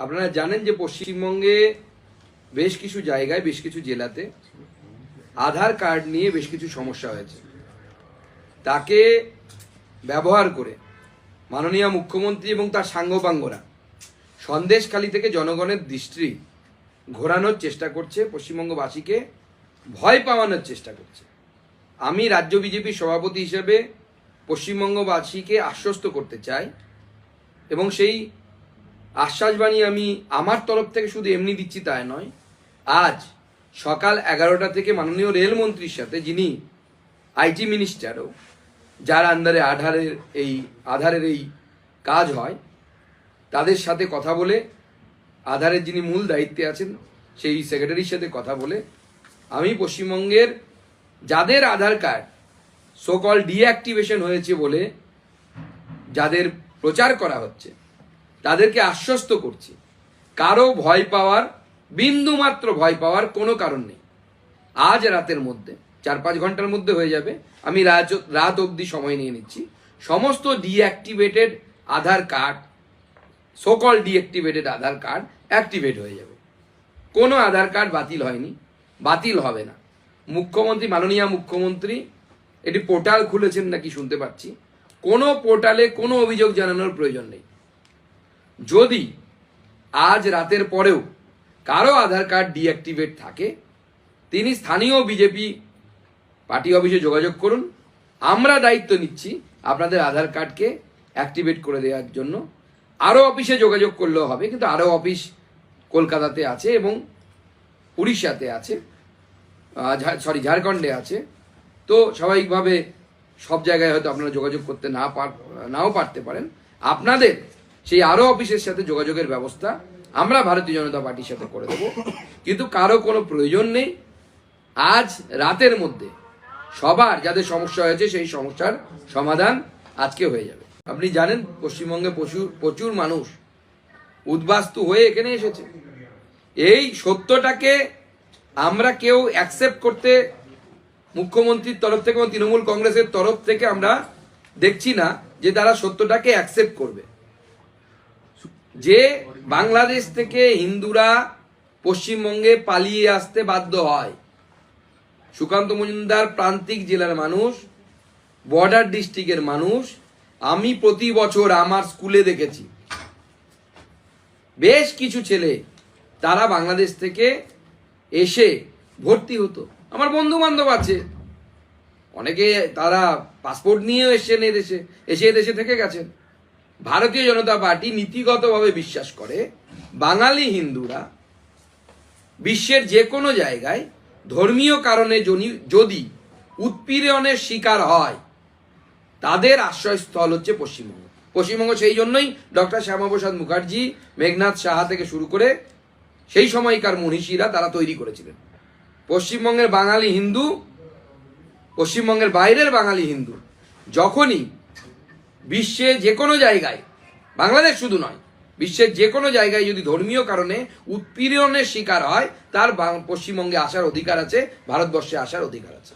আপনারা জানেন যে পশ্চিমবঙ্গে বেশ কিছু জায়গায়, বেশ কিছু জেলাতে আধার কার্ড নিয়ে বেশ কিছু সমস্যা হয়েছে। তাকে ব্যবহার করে মাননীয় মুখ্যমন্ত্রী এবং তার সাঙ্গপাঙ্গরা সন্দেশখালি থেকে জনগণের দৃষ্টি ঘোরানোর চেষ্টা করছে, পশ্চিমবঙ্গবাসীকে ভয় পাওয়ানোর চেষ্টা করছে। আমি রাজ্য বিজেপির সভাপতি হিসেবে পশ্চিমবঙ্গবাসীকে আশ্বস্ত করতে চাই এবং সেই আশ্বাসবাণী আমি আমার তরফ থেকে শুধু এমনি দিচ্ছি তাই নয়। আজ সকাল এগারোটা থেকে মাননীয় রেলমন্ত্রীর সাথে যিনি আইটি মিনিস্টারও, যার আন্ডারে আধারের এই আধারের এই কাজ হয়, তাদের সাথে কথা বলে, আধারের যিনি মূল দায়িত্বে আছেন, সেই সেক্রেটারির সাথে কথা বলে, আমি পশ্চিমবঙ্গের যাদের আধার কার্ড সোকল ডিঅ্যাক্টিভেশন হয়েছে বলে যাদের প্রচার করা হচ্ছে তাদেরকে আশ্বস্ত করছি। কারও ভয় পাওয়ার, বিন্দুমাত্র ভয় পাওয়ার কোনো কারণ নেই। আজ রাতের মধ্যে চার পাঁচ ঘণ্টার মধ্যে হয়ে যাবে, আমি রাত রাত অবধি সময় নিয়ে নিচ্ছি। সমস্ত ডিঅ্যাক্টিভেটেড আধার কার্ড সোকল ডিঅ্যাক্টিভেটেড আধার কার্ড অ্যাক্টিভেট হয়ে যাবে। কোনো আধার কার্ড বাতিল হয়নি, বাতিল হবে না। মুখ্যমন্ত্রী, মাননীয় মুখ্যমন্ত্রী, এটি পোর্টাল খুলেছেন নাকি শুনতে পাচ্ছি। কোনো পোর্টালে কোনো অভিযোগ জানানোর প্রয়োজন নেই। যদি আজ রাতের পরেও কারও আধার কার্ড ডিঅ্যাক্টিভেট থাকে, তিনি স্থানীয় বিজেপি পার্টি অফিসে যোগাযোগ করুন। আমরা দায়িত্ব নিচ্ছি আপনাদের আধার কার্ডকে অ্যাক্টিভেট করে দেওয়ার জন্য। আরও অফিসে যোগাযোগ করলেও হবে, কিন্তু আরও অফিস কলকাতাতে আছে এবং উড়িষ্যাতে আছে সরি ঝাড়খণ্ডে আছে। তো স্বাভাবিকভাবে সব জায়গায় হয়তো আপনারা যোগাযোগ করতে না পার, নাও পারতে পারেন। আপনাদের সেই আরও অফিসের সাথে যোগাযোগের ব্যবস্থা আমরা ভারতীয় জনতা পার্টির সাথে করে দেবো। কিন্তু কারও কোনো প্রয়োজন নেই। আজ রাতের মধ্যে সবার যাদের সমস্যা হয়েছে সেই সমস্যার সমাধান আজকে হয়ে যাবে। আপনি জানেন, পশ্চিমবঙ্গে প্রচুর প্রচুর মানুষ উদ্বাস্তু হয়ে এখানে এসেছে। এই সত্যটাকে আমরা কেউ অ্যাকসেপ্ট করতে মুখ্যমন্ত্রীর তরফ থেকে এবং তৃণমূল কংগ্রেসের তরফ থেকে আমরা দেখছি না যে তারা সত্যটাকে অ্যাকসেপ্ট করবে। যে বাংলাদেশ থেকে হিন্দুরা পশ্চিমবঙ্গে পালিয়ে আসতে বাধ্য হয়। সুকান্ত মজুমদার প্রান্তিক জেলার মানুষ, বর্ডার ডিস্ট্রিক্টের মানুষ, আমি প্রতি বছর আমার স্কুলে দেখেছি। বেশ কিছু ছেলে তারা বাংলাদেশ থেকে এসে ভর্তি হতো। আমার বন্ধু বান্ধব আছে। অনেকে তারা পাসপোর্ট নিয়েও এসেছেন এদেশে, এসে এদেশে থেকে গেছেন। ভারতীয় জনতা পার্টি নীতিগতভাবে বিশ্বাস করে, বাঙালি হিন্দুরা বিশ্বের যে কোনো জায়গায় ধর্মীয় কারণে যদি উৎপীড়নের শিকার হয়, তাদের আশ্রয়স্থল হচ্ছে পশ্চিমবঙ্গ। পশ্চিমবঙ্গ সেই জন্যই ডক্টর শ্যামাপ্রসাদ মুখার্জি, মেঘনাথ সাহা থেকে শুরু করে সেই সময়কার মনীষীরা তারা তৈরি করেছিলেন। পশ্চিমবঙ্গের বাঙালি হিন্দু, পশ্চিমবঙ্গের বাইরের বাঙালি হিন্দু, যখনই বিশ্বে যে কোনো জায়গায়, বাংলাদেশ শুধু নয়, বিশ্বের যে কোনো জায়গায় যদি ধর্মীয় কারণে উৎপীড়নের শিকার হয়, তার পশ্চিমবঙ্গে আসার অধিকার আছে, ভারতবর্ষে আসার অধিকার আছে।